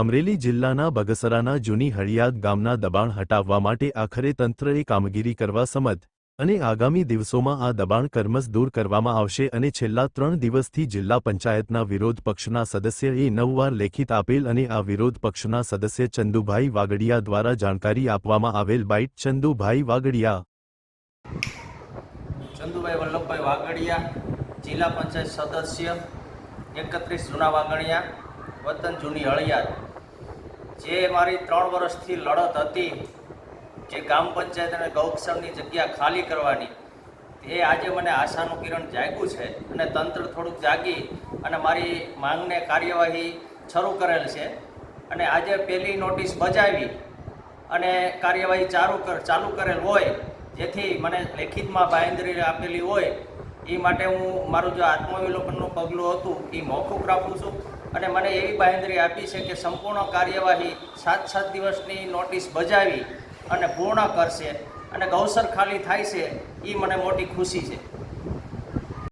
અમરેલી જિલ્લાના બગસરાના જૂની હળિયાદ ગામના દબાણ હટાવવા માટે આખરે તંત્રએ કામગીરી કરવા સમત અને આગામી દિવસોમાં આ દબાણ કર્મસ દૂર કરવામાં આવશે અને છેલ્લા ત્રણ દિવસથી જિલ્લા પંચાયતના વિરોધ પક્ષના સદસ્યએ નવવાર લેખિત આપેલ અને આ વિરોધ પક્ષના સદસ્ય ચંદુભાઈ વાગડિયા દ્વારા જાણકારી આપવામાં આવેલ બાઇટ ચંદુભાઈ વાગડિયા. ચંદુભાઈ વલ્લભભાઈ વાગડિયા, જિલ્લા પંચાયત સદસ્ય, એકત્રીસ જૂના વાગણિયા વતન જૂની હળિયાદ. જે મારી ત્રણ વર્ષથી લડત હતી, જે ગ્રામ પંચાયત અને ગૌક્ષરની જગ્યા ખાલી કરવાની એ આજે મને આશાનું કિરણ જાગ્યું છે અને તંત્ર થોડુંક જાગી અને મારી માંગને કાર્યવાહી શરૂ કરેલ છે. અને આજે પહેલી નોટિસ બજાવી અને કાર્યવાહી ચાલુ કર, ચાલુ કરેલ હોય, જેથી મને લેખિતમાં બાંયધરી આપેલી હોય, એ માટે હું મારું જે આત્મવિલોપનનું પગલું હતું, એ મોકૂફ રાખું છું. અને મને એવી બાહેંધરી આપી છે કે સંપૂર્ણ કાર્યવાહી સાત સાત દિવસની નોટિસ બજાવી અને પૂર્ણ કરશે અને ગૌસર ખાલી થાય છે એ મને મોટી ખુશી છે.